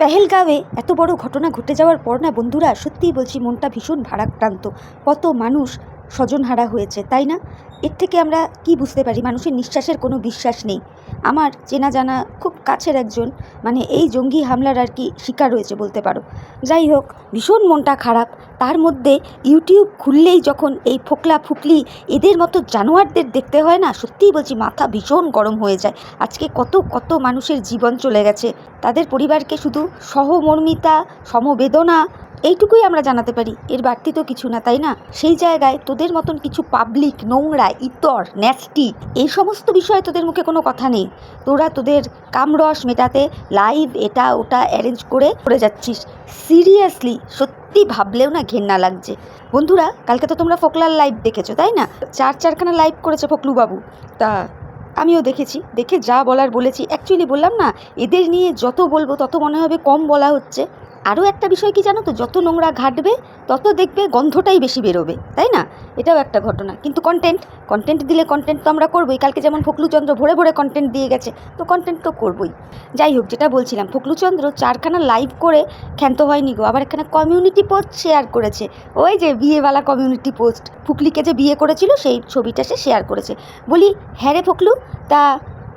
পেহেলগাঁওয়ে এত বড় ঘটনা ঘটে যাওয়ার পর না বন্ধুরা সত্যিই বলছি মনটা ভীষণ ভারাক্রান্ত। কত মানুষ স্বজনহারা হয়েছে, তাই না? এর থেকে আমরা কি বুঝতে পারি? মানুষের নিঃশ্বাসের কোনো বিশ্বাস নেই। আমার চেনা জানা খুব কাছের একজন মানে এই জঙ্গি হামলার আর কি শিকার রয়েছে বলতে পারো। যাই হোক, ভীষণ মনটা খারাপ। তার মধ্যে ইউটিউব খুললেই যখন এই ফোকলা ফুকলি এদের মতো জানোয়ারদের দেখতে হয় না, সত্যিই বলছি মাথা ভীষণ গরম হয়ে যায়। আজকে কত কত মানুষের জীবন চলে গেছে। তাদের পরিবারকে শুধু সহমর্মিতা, সমবেদনা এইটুকুই আমরা জানাতে পারি। এর বাড়তি তো কিছু না, তাই না? সেই জায়গায় তোদের মতন কিছু পাবলিক নোংরা, ইতর ন্যাস্টি এই সমস্ত বিষয়ে তোদের মুখে কোনো কথা নেই। তোরা তোদের কামরস মেটাতে লাইভ এটা ওটা অ্যারেঞ্জ করে করে যাচ্ছিস। সিরিয়াসলি সত্যি ভাবলেও না ঘেন্না লাগছে। বন্ধুরা, কালকে তো তোমরা ফোকলার লাইভ দেখেছ, তাই না? চার চারখানা লাইভ করেছে ফকলুবাবু। তা আমিও দেখেছি, দেখে যা বলার বলেছি। অ্যাকচুয়ালি বললাম না, এদের নিয়ে যত বলব তত মনে হবে কম বলা হচ্ছে। আরও একটা বিষয় কি জানো তো? যত নোংরা ঘাটবে, তত দেখবে গন্ধটাই বেশি বেরোবে, তাই না? এটাও একটা ঘটনা। কিন্তু কন্টেন্ট কন্টেন্ট দিলে কন্টেন্ট তো আমরা করবোই। কালকে যেমন ফকলুচন্দ্র ভরে ভরে কন্টেন্ট দিয়ে গেছে, তো কন্টেন্ট তো করবোই। যাই হোক, যেটা বলছিলাম ফকলুচন্দ্র চারখানা লাইভ করে ক্ষান্ত হয়নি গো, আবার এখানে কমিউনিটি পোস্ট শেয়ার করেছে। ওই যে বিয়েওয়ালা কমিউনিটি পোস্ট ফুকলিকে যে বিয়ে করেছিল, সেই ছবিটা সে শেয়ার করেছে। বলি হ্যাঁ রে ফকলু তা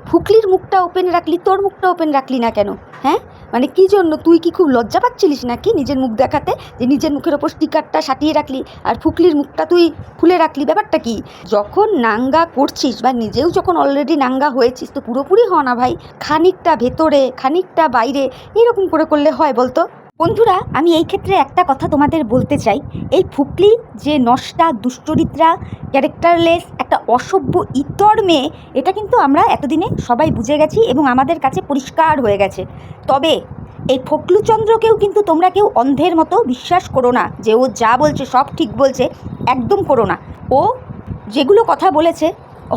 ফুকলির মুখটা ওপেন রাখলি, তোর মুখটা ওপেন রাখলি না কেন? হ্যাঁ? মানে কি জন্য? তুই কি খুব লজ্জা পাচ্ছিলিস নাকি নিজের মুখ দেখাতে? যে নিজের মুখের ওপর স্টিকারটা সাটিয়ে রাখলি আর ফুকলির মুখটা তুই খুলে রাখলি, ব্যাপারটা কি? যখন নাঙ্গা করছিস বা নিজেও যখন অলরেডি নাঙ্গা হয়েছিস তো পুরোপুরি হ না ভাই। খানিকটা ভেতরে, খানিকটা বাইরে, এরকম করে করলে হয় বলতো? বন্ধুরা, আমি এই ক্ষেত্রে একটা কথা তোমাদের বলতে চাই। এই ফুকলি যে নষ্টা, দুশ্চরিত্রা, ক্যারেক্টারলেস, একটা অসভ্য ইতর মেয়ে, এটা কিন্তু আমরা এতদিনে সবাই বুঝে গেছি এবং আমাদের কাছে পরিষ্কার হয়ে গেছে। তবে এই ফকলুচন্দ্রকেও কিন্তু তোমরা কেউ অন্ধের মতো বিশ্বাস করো না, যে ও যা বলছে, সব ঠিক বলছে, একদম করো না। ও যেগুলো কথা বলেছে,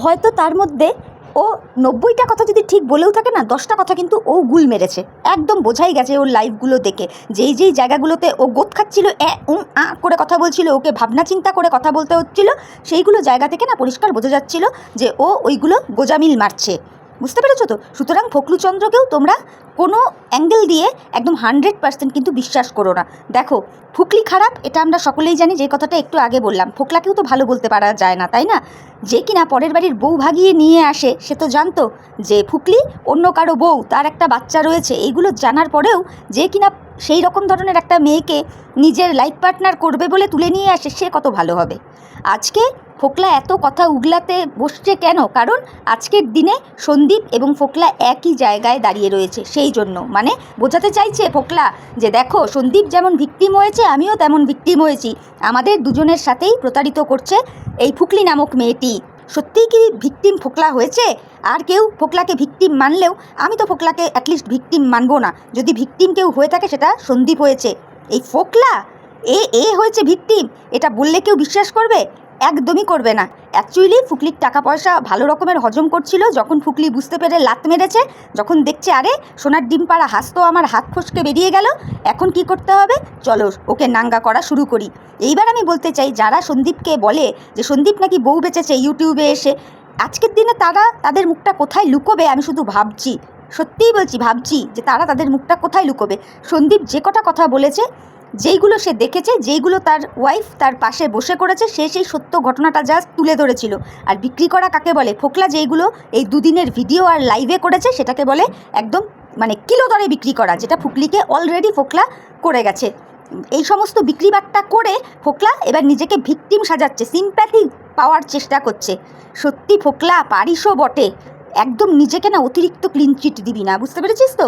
হয়তো তার মধ্যে ও নব্বইটা কথা যদি ঠিক বলেও থাকে না, দশটা কথা কিন্তু ও গুল মেরেছে। একদম বোঝাই গেছে ওর লাইফগুলো দেখে। যেই যেই জায়গাগুলোতে ও গোত খাচ্ছিল, এ, উম, আ করে কথা বলছিল, ওকে ভাবনা চিন্তা করে কথা বলতে হচ্ছিল, সেইগুলো জায়গা থেকে না পরিষ্কার বোঝা যাচ্ছিল যে ও ওইগুলো গোজামিল মারছে। বুঝতে পেরেছ তো? সুতরাং ফকলুচন্দ্রকেও তোমরা কোনো অ্যাঙ্গেল দিয়ে একদম হান্ড্রেড পার্সেন্ট কিন্তু বিশ্বাস করো না। দেখো, ফুকলি খারাপ, এটা আমরা সকলেই জানি, যে কথাটা একটু আগে বললাম। ফোকলাকেও তো ভালো বলতে পারা যায় না, তাই না? যে কিনা পরের বাড়ির বউ ভাগিয়ে নিয়ে আসে, সে তো জানতো যে ফুকলি অন্য কারও বউ, তার একটা বাচ্চা রয়েছে। এইগুলো জানার পরেও যে কিনা সেই রকম ধরনের একটা মেয়েকে নিজের লাইফ পার্টনার করবে বলে তুলে নিয়ে আসে, সে কত ভালো হবে। আজকে ফোকলা এত কথা উগলাতে বসছে কেন? কারণ আজকের দিনে সন্দীপ এবং ফোকলা একই জায়গায় দাঁড়িয়ে রয়েছে, সেই জন্য। মানে বোঝাতে চাইছে ফোকলা যে দেখো, সন্দীপ যেমন ভিকটিম হয়েছে, আমিও তেমন ভিকটিম হয়েছি। আমাদের দুজনের সাথেই প্রতারিত করছে এই ফুকলি নামক মেয়েটি। সত্যিই কি ভিকটিম ফোকলা হয়েছে? আর কেউ ফোকলাকে ভিকটিম মানলেও আমি তো ফোকলাকে অ্যাটলিস্ট ভিকটিম মানবো না। যদি ভিকটিম কেউ হয়ে থাকে, সেটা সন্দীপ হয়েছে। এই ফোকলা? এ এ হয়েছে ভিকটিম? এটা বললে কেউ বিশ্বাস করবে? একদমই করবে না। অ্যাকচুয়ালি ফুকলির টাকা পয়সা ভালো রকমের হজম করছিল যখন ফুকলি বুঝতে পেরে লাত মেরেছে, যখন দেখছে, আরে, সোনার ডিম পাড়া হাস তো আমার হাত ফসকে বেরিয়ে গেল। এখন কি করতে হবে? চলো, ওকে নাঙ্গা করা শুরু করি। এইবার আমি বলতে চাই, যারা সন্দীপকে বলে যে সন্দীপ নাকি বউ বেচেছে, ইউটিউবে এসে, আজকের দিনে তারা তাদের মুখটা কোথায় লুকোবে আমি শুধু ভাবছি। সত্যিই বলছি, ভাবছি যে তারা তাদের মুখটা কোথায় লুকোবে। সন্দীপ যে কটা কথা বলেছে যেইগুলো সে দেখেছে, যেইগুলো তার ওয়াইফ তার পাশে বসে করেছে, সে সেই সত্য ঘটনাটা জাস্ট তুলে ধরেছিল। আর বিক্রি করা কাকে বলে? ফোকলা যেইগুলো এই দুদিনের ভিডিও আর লাইভে করেছে, সেটাকে বলে একদম মানে কিলো দরে বিক্রি করা, যেটা ফুকলিকে অলরেডি ফোকলা করে গেছে। এই সমস্ত বিক্রি বাট্টা করে ফোকলা এবার নিজেকে ভিকটিম সাজাচ্ছে সিম্প্যাথি পাওয়ার চেষ্টা করছে। সত্যি ফোকলা, পারিসও বটে। একদম নিজেকে না অতিরিক্ত ক্লিন চিট দিবি না, বুঝতে পেরেছিস তো?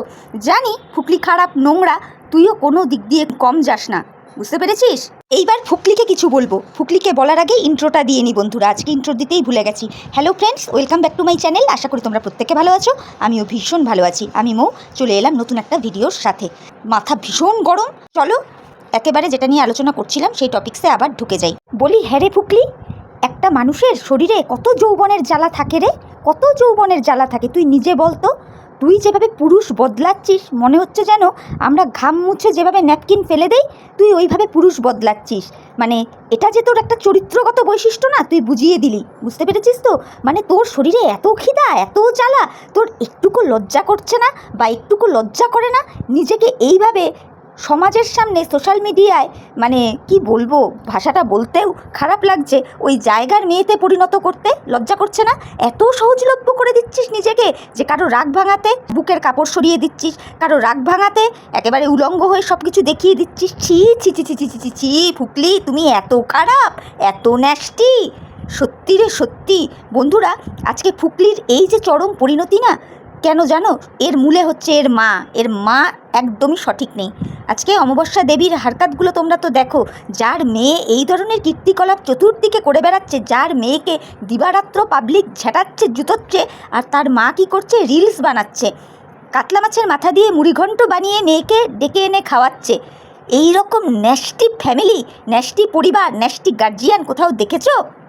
জানি ফুকলি খারাপ নোংরা তুইও কোনো দিক দিয়ে কম যাস না। বুঝতে পেরেছিস? এইবার ফুকলিকে কিছু বলব। ফুকলিকে বলার আগে ইন্ট্রোটা দিয়ে নি বন্ধুরা। আজকে ইন্ট্রো দিতেই ভুলে গেছি। Hello friends, welcome back to my channel. আশা করি তোমরা প্রত্যেকে ভালো আছো। আমিও ভীষণ ভালো আছি। আমি মৌ, চলে এলাম নতুন একটা ভিডিওর সাথে। মাথা ভীষণ গরম। চলো, একেবারে যেটা নিয়ে আলোচনা করছিলাম, সেই টপিক্সে আবার ঢুকে যাই। বলি হ্যাঁ রে ফুকলি, একটা মানুষের শরীরে কত যৌবনের জ্বালা থাকে রে? কত যৌবনের জ্বালা থাকে? তুই নিজে বলতো। তুই যেভাবে পুরুষ বদলাচ্ছিস, মনে হচ্ছে যেন আমরা ঘাম মুছে যেভাবে ন্যাপকিন ফেলে দেই, তুই ওইভাবে পুরুষ বদলাচ্ছিস। মানে এটা যে তোর একটা চরিত্রগত বৈশিষ্ট্য না, তুই বুঝিয়ে দিলি। বুঝতে পেরেছিস তো? মানে তোর শরীরে এত খিদা, এত জ্বালা, তোর একটুকু লজ্জা করছে না বা একটুকু লজ্জা করে না? নিজেকে এইভাবে সমাজের সামনে সোশ্যাল মিডিয়ায় মানে কি বলব, ভাষাটা বলতেও খারাপ লাগছে। ওই জায়গার মেয়েতে পরিণত করতে লজ্জা করছে না? এত সহজলভ্য করে দিচ্ছিস নিজেকে যে কারও রাগ ভাঙাতে বুকের কাপড় সরিয়ে দিচ্ছিস, কারও রাগ ভাঙাতে একেবারে উলঙ্গ হয়ে সব কিছু দেখিয়ে দিচ্ছিস। ছি ছি ছি ছি ছি ছি ছি ছি, ফুকলি, তুমি এত খারাপ, এত ন্যাস্টি সত্যি রে, সত্যি। বন্ধুরা, আজকে ফুকলির এই যে চরম পরিণতি না, কেন জানো? এর মূলে হচ্ছে এর মা। এর মা একদমই সঠিক নেই। আজকে অমাবস্যা দেবীর হারকাতগুলো তোমরা তো দেখো, যার মেয়ে এই ধরনের কীর্তিকলাপ চতুর্দিকে করে বেড়াচ্ছে, যার মেয়েকে দিবারাত্র পাবলিক ঝেঁটাচ্ছে, জুতোচ্ছে, আর তার মা কি করছে? রিলস বানাচ্ছে। কাতলা মাছের মাথা দিয়ে মুড়িঘণ্ট বানিয়ে মেয়েকে ডেকে এনে খাওয়াচ্ছে। এই রকম ন্যাস্টি ফ্যামিলি ন্যাস্টি পরিবার ন্যাস্টি গার্জিয়ান কোথাও দেখেছ?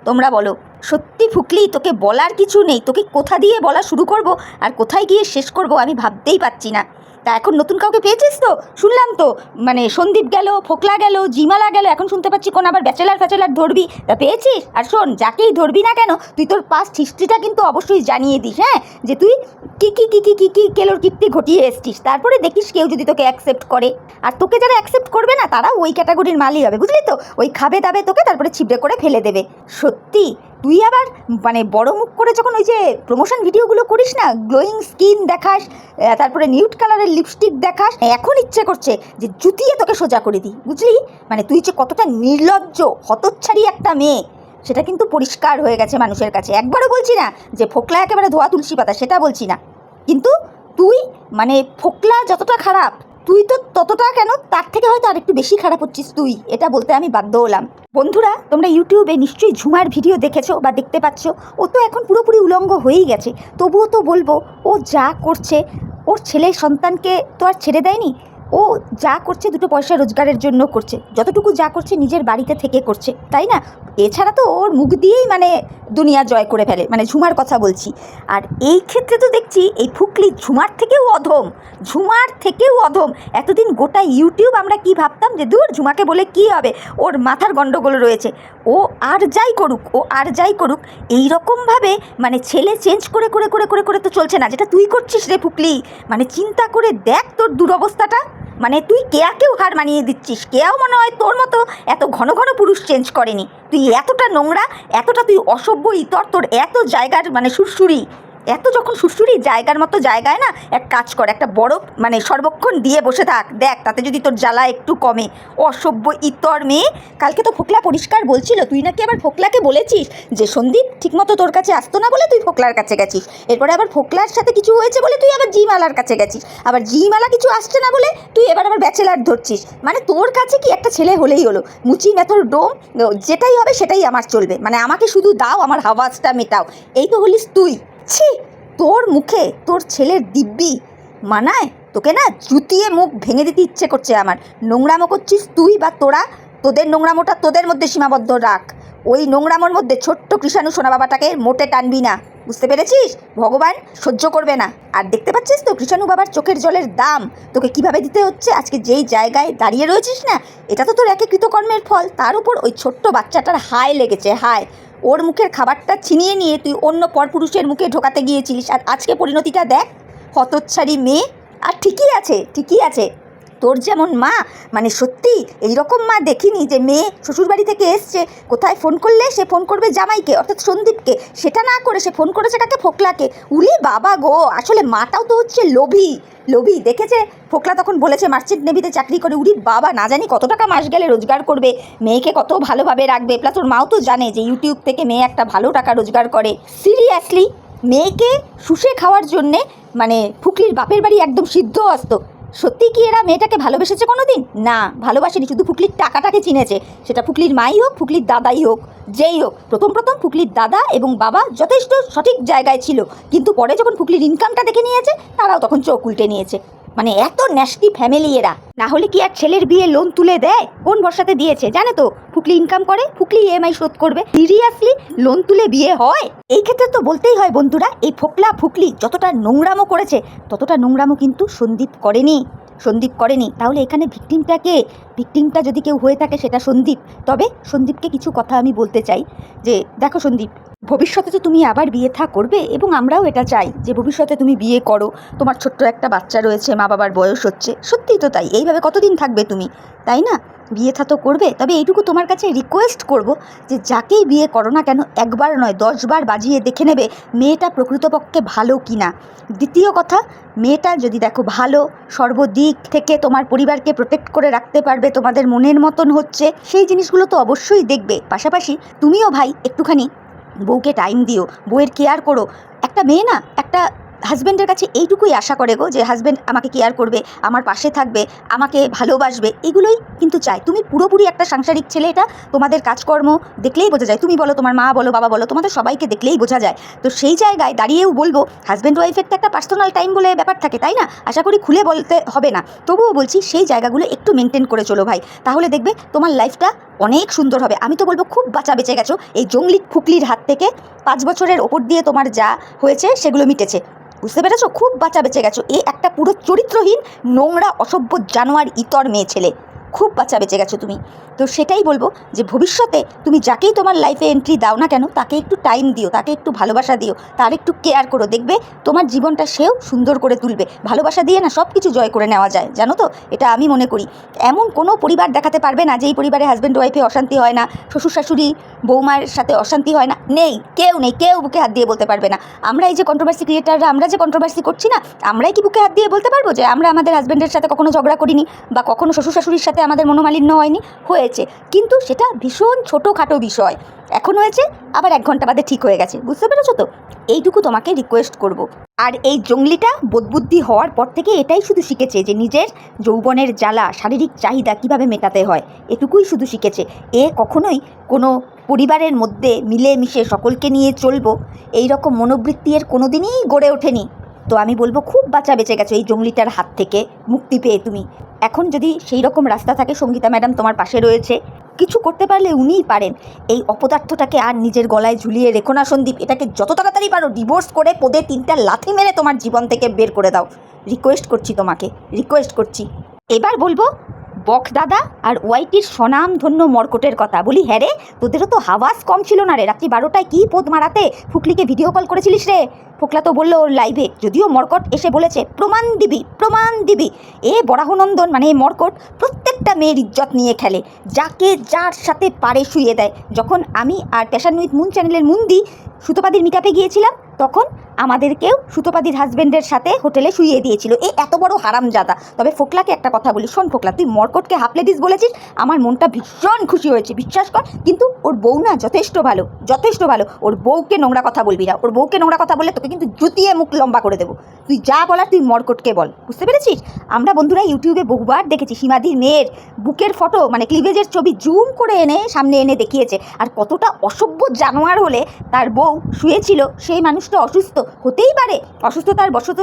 তোমরা বলো। সত্যি ফুকলি তোকে বলার কিছু নেই। তোকে কোথা দিয়ে বলা শুরু করব আর কোথায় গিয়ে শেষ করব আমি ভাবতেই পারছি না। তা এখন নতুন কাউকে পেয়েছিস তো? শুনলাম তো। মানে সন্দীপ গেল, ফোকলা গেল, জিমালা গেল, এখন শুনতে পাচ্ছি কোন আবার ব্যাচেলার ফ্যাচেলার ধরবি। তা পেয়েছিস? আর শোন, যাকেই ধরবি না কেন, তুই তোর পাস্ট হিস্ট্রিটা কিন্তু অবশ্যই জানিয়ে দিস হ্যাঁ? যে তুই কী কী কী কী কী কী, কেলোর কীর্তি ঘটিয়ে এসছিস। তারপরে দেখিস কেউ যদি তোকে অ্যাকসেপ্ট করে। আর তোকে যারা অ্যাকসেপ্ট করবে না তারা ওই ক্যাটাগরির মালই হবে, বুঝলি তো? ওই খাবে দাবে তোকে, তারপরে ছিপড়ে করে ফেলে দেবে। সত্যি? তুই আবার মানে বড় মুখ করে যখন ওই যে প্রমোশন ভিডিওগুলো করিস না গ্লোয়িং স্কিন দেখাস তারপরে নিউট কালারের লিপস্টিক দেখাস, এখন ইচ্ছে করছে যে জুতিয়ে তোকে সোজা করে দিই। বুঝলি? মানে তুই যে কতটা নির্লজ্জ, হতচ্ছাড়ি একটা মেয়ে, সেটা কিন্তু পরিষ্কার হয়ে গেছে মানুষের কাছে। একবারও বলছি না যে ফোকলা একেবারে ধোয়া তুলসী পাতা, সেটা বলছি না। কিন্তু তুই মানে ফোকলা যতটা খারাপ তুই তো ততটা কেন? তার থেকে হয়তো আরেকটু বেশি খারাপ হচ্ছিস তুই। এটা বলতে আমি বাধ্য হলাম। বন্ধুরা, তোমরা ইউটিউবে নিশ্চয়ই ঝুমার ভিডিও দেখেছ বা দেখতে পাচ্ছ। ও তো এখন পুরোপুরি উলঙ্গ হয়েই গেছে। তবুও তো বলব, ও যা করছে, ওর ছেলে সন্তানকে তো আর ছেড়ে দেয়নি। ও যা করছে, দুটো পয়সা রোজগারের জন্য করছে। যতটুকু যা করছে, নিজের বাড়িতে থেকে করছে। তাই না? এছাড়া তো ওর মুখ দিয়েই মানে দুনিয়া জয় করে ফেলে। মানে ঝুমার কথা বলছি। আর এই ক্ষেত্রে তো দেখছি এই ফুকলি ঝুমার থেকেও অধম। ঝুমার থেকেও অধম। এতদিন গোটা ইউটিউব আমরা কি ভাবতাম যে, দূর, ঝুমাকে বলে কি হবে? ওর মাথার গণ্ডগোল রয়েছে। ও আর যাই করুক, ও আর যাই করুক, এই রকমভাবে মানে ছেলে চেঞ্জ করে করে করে করে করে তো চলছে না। যেটা তুই করছিস রে ফুকলি মানে চিন্তা করে দেখ তোর দুরবস্থাটা। মানে তুই কেয়াকেও হার মানিয়ে দিচ্ছিস? কেয়াও মনে হয় তোর মতো এত ঘন ঘন পুরুষ চেঞ্জ করেনি। তুই এতটা নোংরা, এতটা তুই অসভ্য, ইতর তোর এত জায়গার মানে সুরসুরি। এত যখন সুরসুরি জায়গার মতো জায়গায় না, এক কাজ কর, একটা বড় মানে সর্বক্ষণ দিয়ে বসে থাক, দেখ তাতে যদি তোর জ্বালা একটু কমে। অসভ্য ইতর মেয়ে, কালকে তো ফোকলা পরিষ্কার বলছিল, তুই নাকি আবার ফোকলাকে বলেছিস যে, সন্দীপ, ঠিকমতো তোর কাছে আসতো না বলে তুই ফোকলার কাছে গেছিস। এরপরে আবার ফোকলার সাথে কিছু হয়েছে বলে তুই আবার জিমালার কাছে গেছিস। আবার জিমালা কিছু আসছে না বলে তুই এবার আবার ব্যাচেলার ধরছিস। মানে তোর কাছে কি একটা ছেলে হলেই হলো? মুচি মেথর ডোম, যেটাই হবে সেটাই আমার চলবে। মানে আমাকে শুধু দাও, আমার হাওয়াজটা মেটাও। এই তো হলিস তুই। ছি, তোর মুখে তোর ছেলের দিব্যি মানায়? তোকে না জুতিয়ে মুখ ভেঙে দিতে ইচ্ছে করছে আমার। নোংরামো করছিস তুই বা তোরা? তোদের নোংরামোটা তোদের মধ্যে সীমাবদ্ধ রাখ। ওই নোংরামোর মধ্যে ছোট্ট কৃষাণু সোনা বাবাটাকে মোটে টানবি না। বুঝতে পেরেছিস? ভগবান সহ্য করবে না। আর দেখতে পাচ্ছিস তো কৃষাণু বাবার চোখের জলের দাম? তোকে কীভাবে দিতে হচ্ছে? আজকে যেই জায়গায় দাঁড়িয়ে রয়েছিস না, এটা তো তোর একে কৃতকর্মের ফল। তার উপর ওই ছোট্ট বাচ্চাটার হায় লেগেছে, হায়। ওর মুখের খাবারটা ছিনিয়ে নিয়ে তুই অন্য পরপুরুষের মুখে ঢোকাতে গিয়েছিলিস। আর আজকে পরিণতিটা দেখ, হতচ্ছাড়ি মেয়ে। আর ঠিকই আছে ঠিকই আছে। তোর যেমন মা মানে সত্যি এই রকম মা দেখিনি যে মেয়ে শ্বশুরবাড়ি থেকে এসছে, কোথায় ফোন করলে সে ফোন করবে জামাইকে, অর্থাৎ সন্দীপকে, সেটা না করে সে ফোন করেছে কাকে? ফোকলাকে। উলি বাবা গো, আসলে মাটাও তো হচ্ছে লোভী, লোভি। দেখেছে? ফোকলা তখন বলেছে, মার্চেন্ট নেভিতে চাকরি করে, উরি বাবা, না জানি কত টাকা মাস গেলে রোজগার করবে, মেয়েকে কত ভালোভাবে রাখবে। প্লাস ওর মাও তো জানে যে ইউটিউব থেকে মেয়ে একটা ভালো টাকা রোজগার করে। সিরিয়াসলি, মেয়েকে শুষে খাওয়ার জন্যে মানে ফুকলির বাপের বাড়ি একদম সিদ্ধ আসতো সত্যি কি এরা মেয়েটাকে ভালোবেসেছে কোনো দিন না, ভালোবাসেনি, শুধু ফুকলির টাকাটাকে চিনেছে। সেটা ফুকলির মাই হোক, ফুকলির দাদাই হোক, যেই হোক, প্রথম প্রথম ফুকলির দাদা এবং বাবা যথেষ্ট সঠিক জায়গায় ছিল। কিন্তু পরে যখন ফুকলির ইনকামটা দেখে নিয়েছে, তারাও তখন চোখ উল্টে নিয়েছে। মানে এত ন্যাস্টি ফ্যামিলি এরা। না হলে কি আর ছেলের বিয়ে লোন তুলে দেয়? কোন ভরসাতে দিয়েছে? জানে তো, ফুকলি ইনকাম করে, ফুকলি ইএমআই শোধ করবে। সিরিয়াসলি লোন তুলে বিয়ে হয়? এই ক্ষেত্রে তো বলতেই হয় বন্ধুরা, এই ফোকলা ফুকলি যতটা নোংরামো করেছে, ততটা নোংরামো কিন্তু সন্দীপ করেনি। সন্দীপ করেনি। তাহলে এখানে ভিকটিমটা কে? ভিকটিমটা যদি কেউ হয়ে থাকে, সেটা সন্দীপ। তবে সন্দীপকে কিছু কথা আমি বলতে চাই। যে, দেখো সন্দীপ ভবিষ্যতে তো তুমি আবার বিয়ে থা করবে এবং আমরাও এটা চাই যে ভবিষ্যতে তুমি বিয়ে করো। তোমার ছোট্ট একটা বাচ্চা রয়েছে, মা বাবার বয়স হচ্ছে। সত্যিই তো তাই, এইভাবে কতদিন থাকবে তুমি? তাই না? বিয়ে থা তো করবে, তবে এইটুকু তোমার কাছে রিকোয়েস্ট করব যে যাকেই বিয়ে করো না কেন, একবার নয়, দশবার বাজিয়ে দেখে নেবে মেয়েটা প্রকৃতপক্ষে ভালো কি না দ্বিতীয় কথা, মেয়েটা যদি দেখো ভালো, সর্বদিক থেকে তোমার পরিবারকে প্রোটেক্ট করে রাখতে পারবে, তোমাদের মনের মতন হচ্ছে, সেই জিনিসগুলো তো অবশ্যই দেখবে। পাশাপাশি তুমিও ভাই, একটুখানি বউকে টাইম দিও, বউয়ের কেয়ার করো। একটা মেয়ে না, একটা হাজব্যান্ডের কাছে এইটুকুই আশা করে গো যে হাজব্যান্ড আমাকে কেয়ার করবে, আমার পাশে থাকবে, আমাকে ভালোবাসবে। এগুলোই কিন্তু চাই তুমি পুরোপুরি একটা সাংসারিক ছেলে, এটা তোমাদের কাজকর্ম দেখলেই বোঝা যায়। তুমি বলো তোমার মা বলো, বাবা বলো, তোমাদের সবাইকে দেখলেই বোঝা যায়। তো সেই জায়গায় দাঁড়িয়েও বলব হাজব্যান্ড ওয়াইফের তো একটা পার্সোনাল টাইম বলে ব্যাপার থাকে, তাই না? আশা করি খুলে বলতে হবে না। তবুও বলছি, সেই জায়গাগুলো একটু মেনটেন করে চলো ভাই। তাহলে দেখবে তোমার লাইফটা অনেক সুন্দর হবে। আমি তো বলব খুব বাঁচা বেঁচে গেছো। এই জঙ্গলি ফুকলির হাত থেকে পাঁচ বছরের ওপর দিয়ে তোমার যা হয়েছে সেগুলো মিটেছে। বুঝতে পেরেছ? খুব বাঁচা বেঁচে গেছো। এ একটা পুরো চরিত্রহীন নোংরা, অসভ্য জানোয়ার, ইতর মেয়ে ছেলে। খুব বাঁচা বেঁচে গেছো তুমি। তো সেটাই বলব যে ভবিষ্যতে তুমি যাকেই তোমার লাইফে এন্ট্রি দাও না কেন, তাকে একটু টাইম দিও, তাকে একটু ভালোবাসা দিও, তার একটু কেয়ার করো, দেখবে তোমার জীবনটা সেও সুন্দর করে তুলবে। ভালোবাসা দিয়ে না সব কিছু জয় করে নেওয়া যায়, জানো তো? এটা আমি মনে করি। এমন কোনো পরিবার দেখাতে পারবে না যে এই পরিবারে হাজব্যান্ড ওয়াইফে অশান্তি হয় না শ্বশুর শাশুড়ি বৌমার সাথে অশান্তি হয় না, নেই, কেউ নেই, কেউ বুকে হাত দিয়ে বলতে পারবে না। আমরা এই যে কন্ট্রোভার্সি ক্রিয়েটাররা আমরা যে কন্ট্রোভার্সি করছি না, আমরাই কি বুকে হাত দিয়ে বলতে পারব যে আমরা আমাদের হাজব্যান্ডের সাথে কখনো ঝগড়া করিনি বা কখনো শ্বশুর শাশুড়ির সাথে আমাদের মনোমালিন্য হয়নি, হয়েছে। কিন্তু সেটা ভীষণ ছোটোখাটো বিষয়। এখন হয়েছে, আবার এক ঘণ্টা বাদে ঠিক হয়ে গেছে। বুঝতে পেরেছ তো? এইটুকু তোমাকে রিকোয়েস্ট করব। আর এই জঙ্গলিটা বোধবুদ্ধি হওয়ার পর থেকে এটাই শুধু শিখেছে যে নিজের যৌবনের জ্বালা, শারীরিক চাহিদা কীভাবে মেটাতে হয়, এটুকুই শুধু শিখেছে। এ কখনোই কোনো পরিবারের মধ্যে মিলেমিশে সকলকে নিয়ে চলবো এই রকম মনোবৃত্তি এর কোনোদিনই গড়ে ওঠেনি। তো আমি বলব খুব বাঁচা বেঁচে গেছো এই জঙ্গলিটার হাত থেকে। মুক্তি পেয়ে তুমি। এখন যদি সেই রকম রাস্তা থাকে, সঙ্গীতা ম্যাডাম তোমার পাশে রয়েছে, কিছু করতে পারলে উনিই পারেন। এই অপদার্থটাকে আর নিজের গলায় ঝুলিয়ে রেখো না, সন্দীপ। এটাকে যত তাড়াতাড়ি পারো ডিভোর্স করে পদে তিনটা লাথি মেরে তোমার জীবন থেকে বের করে দাও। রিকোয়েস্ট করছি তোমাকে রিকোয়েস্ট করছি। এবার বলব, বক দাদা আর ওয়াইটির স্বনাম ধন্য মর্কটের কথা। বলি হ্যাঁ রে, তোদেরও তো হাওয়াস কম ছিল না রে। রাত্রি বারোটায় কী পোদ মারাতে? ফুকলিকে ভিডিও কল করেছিলিস রে? ফোকলা তো বলল ওর লাইভে, যদিও মর্কট এসে বলেছে, প্রমাণ দিবি প্রমাণ দিবি। এ বরাহনন্দন মানে এই মর্কট প্রত্যেকটা মেয়ের ইজ্জত নিয়ে খেলে, যাকে যার সাথে পারে শুয়ে দেয়। যখন আমি আর প্যাশান মুন চ্যানেলের মুন্দি সুতোপাদির মিটাপে গিয়েছিলাম, তখন আমাদেরকেও সুতোপাদির হাজবেন্ডের সাথে হোটেলে শুইয়ে দিয়েছিল। এ এত বড় হারামজাদা। তবে ফোকলাকে একটা কথা বলি, শোন ফোকলা, তুই মর্কটকে হাফ লেডিস বলেছিস, আমার মনটা ভীষণ খুশি হয়েছে, বিশ্বাস কর, কিন্তু ওর বউ না যথেষ্ট ভালো যথেষ্ট ভালো। ওর বউকে নোংরা কথা বলবি না, ওর বউকে নোংরা কথা বললে তোকে কিন্তু জুতিয়ে মুখ লম্বা করে দেবো। তুই যা বলার, তুই মর্কটকে বল। বুঝতে পেরেছিস? আমরা বন্ধুরা ইউটিউবে বহুবার দেখেছি সীমাদির মেয়ের বুকের ফটো মানে ক্লিভেজের ছবি জুম করে এনে সামনে এনে দেখিয়েছে। আর কতটা অসভ্য জানোয়ার হলে তার বউ শুয়েছিল, সেই মানুষটা অসুস্থ হতেই পারে। অসুস্থতার বশত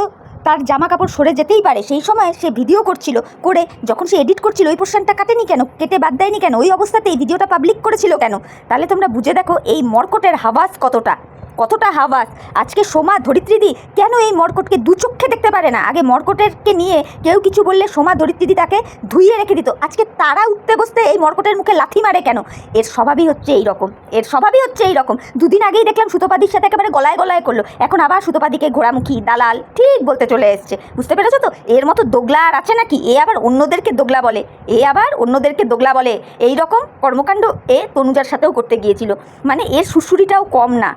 তার জামা কাপড় সরে যেতেই পারে। সেই সময় সে ভিডিও করছিল, করে যখন সে এডিট করছিল, ওই পোর্শনটা কাটেনি কেন? কেটে বাদ দেয়নি কেন? ওই অবস্থাতেই ভিডিওটা পাবলিক করেছিল কেন? তাহলে তোমরা বুঝে দেখো এই মর্কটের হাওয়াস কতটা। কতটা হাওয়াস আজকে সোমা, ধরিত্রীদি কেন এই মর্কটকে দু চক্ষে দেখতে পারে না? আগে মর্কটেরকে নিয়ে কেউ কিছু বললে সোমা, ধরিত্রীদি তাকে ধুইয়ে রেখে দিত। আজকে তারা উঠতে বসতে এই মর্কটের মুখে লাথি মারে কেন? এর স্বভাবই হচ্ছে এই রকম এর স্বভাবই হচ্ছে এই রকম দুদিন আগেই দেখলাম সুতোপাদির সাথে একেবারে গলায় গলায় করল। এখন আবার সুতোপাদিকে ঘোড়ামুখী, দালাল, ঠিক বলতে চলে এসছে। বুঝতে পেরেছ তো? এর মতো দোগলা আর আছে নাকি? এ আবার অন্যদেরকে দোগলা বলে। এ আবার অন্যদেরকে দোগলা বলে। এই রকম কর্মকাণ্ড এ তনুজার সাথেও করতে গিয়েছিল। মানে এর সুশুরিটাও কম না।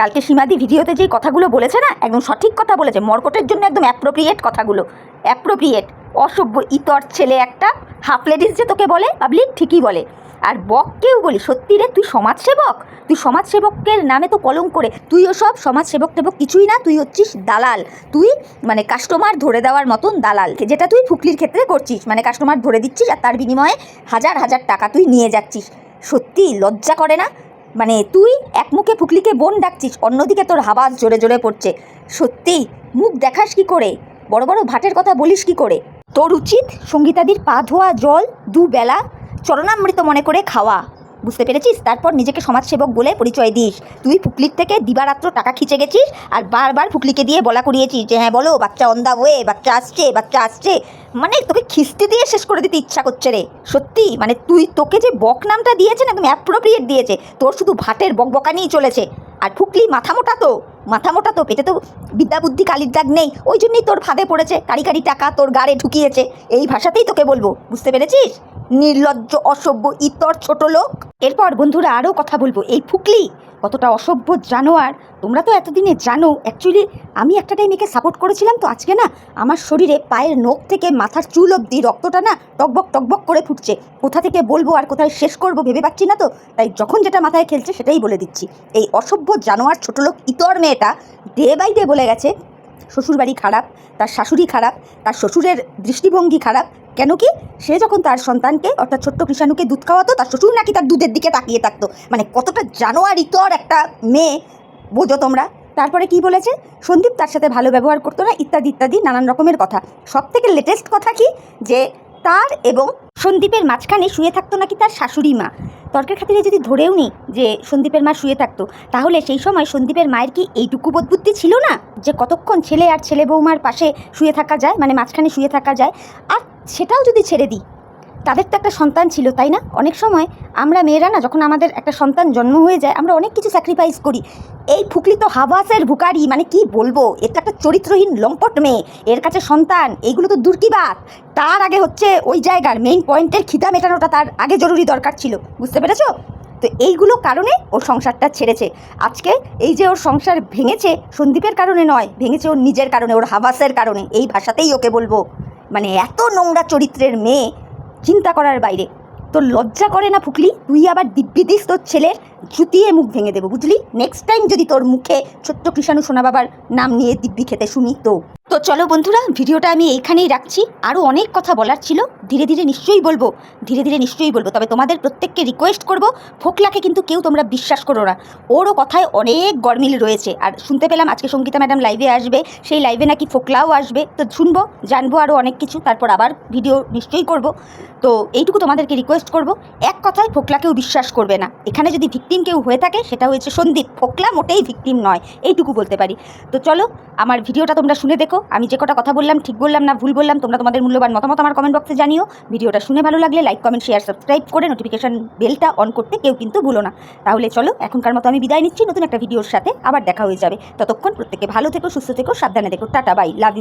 কালকে সীমাদি ভিডিওতে যেই কথাগুলো বলেছে না, একদম সঠিক কথা বলেছে। মর্কটের জন্য একদম অ্যাপ্রোপ্রিয়েট কথাগুলো। অ্যাপ্রোপ্রিয়েট অসভ্য, ইতর ছেলে একটা হাফ লেডিস যে তোকে বলে পাবলিক ঠিকই বলে। আর বককেও বলি, সত্যি রে, তুই সমাজসেবক? তুই সমাজসেবকের নামে তো কলম করে তুই সব সমাজসেবক টেবক কিছুই না, তুই হচ্ছিস দালাল। তুই মানে কাস্টমার ধরে দেওয়ার মতন দালাল, যেটা তুই ফুকলির ক্ষেত্রে করছিস। মানে কাস্টমার ধরে দিচ্ছিস আর তার বিনিময়ে হাজার হাজার টাকা তুই নিয়ে যাচ্ছিস। সত্যি লজ্জা করে না? মানে তুই এক মুখে ফুকলিকে বোন ডাকছিস, অন্যদিকে তোর হাবাস জোরে জোরে পড়ছে। সত্যি, মুখ দেখাস কি করে? বড় বড় ভাটের কথা বলিস কি করে? তোর উচিত সঙ্গীতাদির পা ধোয়া জল দুবেলা চরণামৃত মনে করে খাওয়া। বুঝতে পেরেছিস? তারপর নিজেকে সমাজসেবক বলে পরিচয় দিস। তুই ফুকলির থেকে দিবারাত্র টাকা খিচে গেছিস আর বারবার ফুকলিকে দিয়ে বলা করিয়েছিস যে হ্যাঁ বলো, বাচ্চা অন দা ওয়ে বাচ্চা আসছে বাচ্চা আসছে। মানে তোকে খিস্তি দিয়ে শেষ করে দিতে ইচ্ছা করছে রে। সত্যি? মানে তুই তোকে যে বক নামটা দিয়েছে না তুমি অ্যাপ্রোপ্রিয়েট দিয়েছে। তোর শুধু ভাটের বক বকানিই চলেছে। আর ফুকলি মাথা মোটা তো, মাথা মোটা তো, পেটে তো বিদ্যা বুদ্ধি কালির দাগ নেই। ওই জন্যই তোর ফাঁদে পড়েছে। কারি কারি টাকা তোর গাড়ে ঢুকিয়েছে। এই ভাষাতেই তোকে বলব, বুঝতে পেরেছিস? নির্লজ্জ, অসভ্য, ইতর ছোট লোক। এরপর বন্ধুরা আরও কথা বলব। এই ফুকলি, কতটা অসভ্য জানোয়ার, তোমরা তো এতদিনে জানো। অ্যাকচুয়ালি আমি একটা টাইম একে সাপোর্ট করেছিলাম তো আজকে না, আমার শরীরে পায়ের নখ থেকে মাথার চুল অবধি রক্তটা না টকবক টকবক করে ফুটছে। কোথা থেকে বলব আর কোথায় শেষ করব ভেবে পাচ্ছি না তো? তাই যখন যেটা মাথায় খেলছে সেটাই বলে দিচ্ছি। এই অসভ্য জানোয়ার, ছোট লোক, ইতর মেয়েটা ডে বাই ডে বলে গেছে। শ্বশুরবাড়ি খারাপ, তার শাশুড়ি খারাপ, তার শ্বশুরের দৃষ্টিভঙ্গি খারাপ কেন কি? সে যখন তার সন্তানকে, অর্থাৎ ছোট্ট কৃষাণুকে দুধ খাওয়াতো, তার শ্বশুর নাকি তার দুধের দিকে তাকিয়ে থাকতো। মানে কতটা জানোয়ার ইতর একটা মেয়ে, বোঝো তোমরা। তারপরে কি বলেছে? সন্দীপ তার সাথে ভালো ব্যবহার করতো না, ইত্যাদি ইত্যাদি, নানান রকমের কথা। সব থেকে লেটেস্ট কথা কি? যে তার এবং সন্দীপের মাঝখানে শুয়ে থাকতো নাকি তার শাশুড়ি মা। তর্কের খাতিরে যদি ধরেও নি যে সন্দীপের মা শুয়ে থাকতো, তাহলে সেই সময় সন্দীপের মায়ের কি এইটুকু বোধবুদ্ধি ছিল না? যে কতক্ষণ ছেলে আর ছেলে বৌমার পাশে শুয়ে থাকা যায় মানে মাঝখানে শুয়ে থাকা যায়? আর সেটাও যদি ছেড়ে দিই। তাদের তো একটা সন্তান ছিল, তাই না? অনেক সময় আমরা মেয়েরা না, যখন আমাদের একটা সন্তান জন্ম হয়ে যায়, আমরা অনেক কিছু স্যাক্রিফাইস করি। এই ফুকলি তো হাবাসের ভুকারি মানে কি বলব? এটা একটা চরিত্রহীন, লম্পট মেয়ে, এর কাছে সন্তান এইগুলো তো দূর কি বাত তার আগে হচ্ছে ওই জায়গার মেইন পয়েন্টের খিদা মেটানোটা তার আগে জরুরি দরকার ছিল, বুঝতে পেরেছ? তো এইগুলো কারণে ওর সংসারটা ছেড়েছে। আজকে এই যে ওর সংসার ভেঙেছে, সন্দীপের কারণে নয়, ভেঙেছে ওর নিজের কারণে, ওর হাবাসের কারণে, এই ভাষাতেই ওকে বলব। মানে এত নোংরা চরিত্রের মেয়ে চিন্তা করার বাইরে। তোর লজ্জা করে না ফুকলি? তুই আবার দিব্যি দিস তোর ছেলের জুতিয়ে মুখ ভেঙে দেবো, বুঝলি? নেক্সট টাইম যদি তোর মুখে ছোট্ট কৃষাণু সোনা বাবার নাম নিয়ে দিব্যি খেতে শুনি তো। তো চলো বন্ধুরা, ভিডিওটা আমি এইখানেই রাখছি। আরও অনেক কথা বলার ছিল। ধীরে ধীরে নিশ্চয়ই বলব, ধীরে ধীরে নিশ্চয়ই বলব। তবে তোমাদের প্রত্যেককে রিকোয়েস্ট করব, ফোকলাকে কিন্তু কেউ তোমরা বিশ্বাস করো না। ওরও কথায় অনেক গরমিল রয়েছে। আর শুনতে পেলাম আজকে সঙ্গীতা ম্যাডাম লাইভে আসবে। সেই লাইভে নাকি ফোকলাও আসবে। তো শুনব, জানব আরও অনেক কিছু। তারপর আবার ভিডিও নিশ্চয়ই করব। তো এইটুকু তোমাদেরকে রিকোয়েস্ট করব, এক কথায় ফোকলাকেও বিশ্বাস করবে না। এখানে যদি ভিকটিম কেউ হয়ে থাকে, সেটা হয়েছে সন্দীপ। ফোকলা মোটেই ভিকটিম নয়। এইটুকু বলতে পারি। তো চলো, আমার ভিডিওটা তোমরা শুনে দেখো। আমি যে কটা কথা বললাম ঠিক বললাম না ভুল বললাম, তোমরা তোমাদের মূল্যবান মতামত আমার কমেন্ট বক্সে জানিও। ভিডিওটা শুনে ভালো লাগলে লাইক কমেন্ট শেয়ার সাবস্ক্রাইব করে নোটিফিকেশন বেলটা অন করতে কেউ কিন্তু ভুলো না। তাহলে চলো, এখনকার মতো আমি বিদায় নিচ্ছি, নতুন একটা ভিডিওর সাথে আবার দেখা হয়ে যাবে। ততক্ষণ প্রত্যেকে ভালো থেকো, সুস্থ থেকো, সাবধানে দেখো টাটা বাই লাভ ইউ